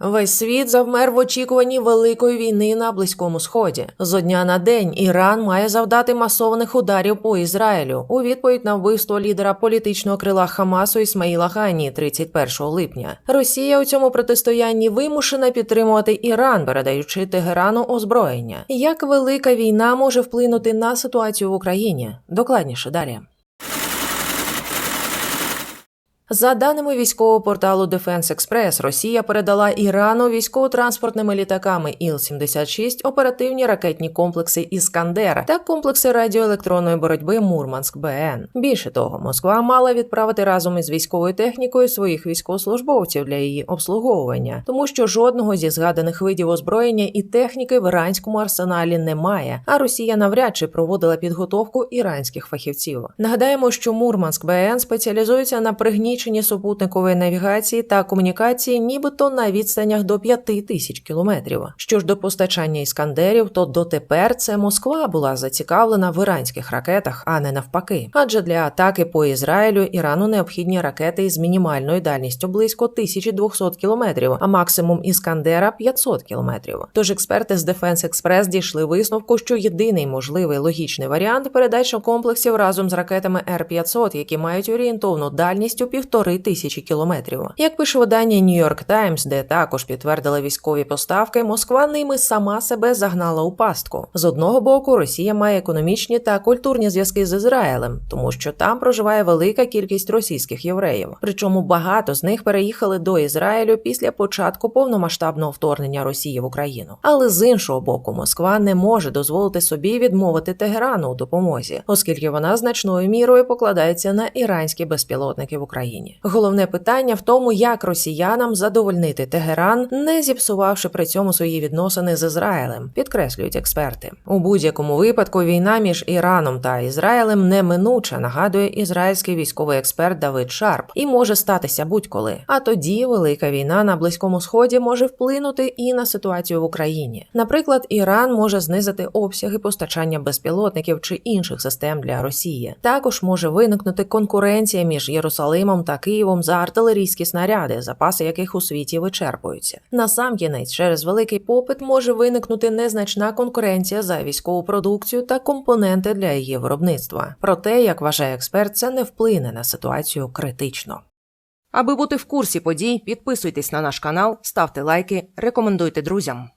Весь світ завмер в очікуванні великої війни на близькому сході. Зо дня на день Іран має завдати масованих ударів по Ізраїлю у відповідь на вбивство лідера політичного крила Хамасу Ісмаїла Гані 31 липня. Росія у цьому протистоянні вимушена підтримувати Іран, передаючи Тегерану озброєння. Як велика війна може вплинути на ситуацію в Україні? Докладніше далі. За даними військового порталу Defense Express, Росія передала Ірану військово-транспортними літаками Іл-76 оперативні ракетні комплекси Іскандер та комплекси радіоелектронної боротьби Мурманськ БН. Більше того, Москва мала відправити разом із військовою технікою своїх військовослужбовців для її обслуговування, тому що жодного зі згаданих видів озброєння і техніки в іранському арсеналі немає. А Росія навряд чи проводила підготовку іранських фахівців. Нагадаємо, що Мурманськ БН спеціалізується на пригніченні супутникової навігації та комунікації, нібито на відстанях до 5 тисяч кілометрів. Що ж до постачання іскандерів, то дотепер це Москва була зацікавлена в іранських ракетах, а не навпаки. Адже для атаки по Ізраїлю Ірану необхідні ракети із мінімальною дальністю близько 1200 кілометрів, а максимум іскандера 500 кілометрів. Тож експерти з Defense Express дійшли висновку, що єдиний можливий логічний варіант передача комплексів разом з ракетами Р-500, які мають орієнтовну дальність у півтори тисячі кілометрів. Як пише видання New York Times, де також підтвердили військові поставки, Москва ними сама себе загнала у пастку. З одного боку, Росія має економічні та культурні зв'язки з Ізраїлем, тому що там проживає велика кількість російських євреїв. Причому багато з них переїхали до Ізраїлю після початку повномасштабного вторгнення Росії в Україну. Але з іншого боку, Москва не може дозволити собі відмовити Тегерану у допомозі, оскільки вона значною мірою покладається на іранські безпілотники в Україні. Головне питання в тому, як росіянам задовольнити Тегеран, не зіпсувавши при цьому свої відносини з Ізраїлем, підкреслюють експерти. У будь-якому випадку війна між Іраном та Ізраїлем неминуча, нагадує ізраїльський військовий експерт Давид Шарп, і може статися будь-коли. А тоді велика війна на близькому сході може вплинути і на ситуацію в Україні. Наприклад, Іран може знизити обсяги постачання безпілотників чи інших систем для Росії. Також може виникнути конкуренція між Єрусалимом та Києвом за артилерійські снаряди, запаси яких у світі вичерпуються. Насамкінець через великий попит може виникнути незначна конкуренція за військову продукцію та компоненти для її виробництва. Проте, як вважає експерт, це не вплине на ситуацію критично. Аби бути в курсі подій, підписуйтесь на наш канал, ставте лайки, рекомендуйте друзям.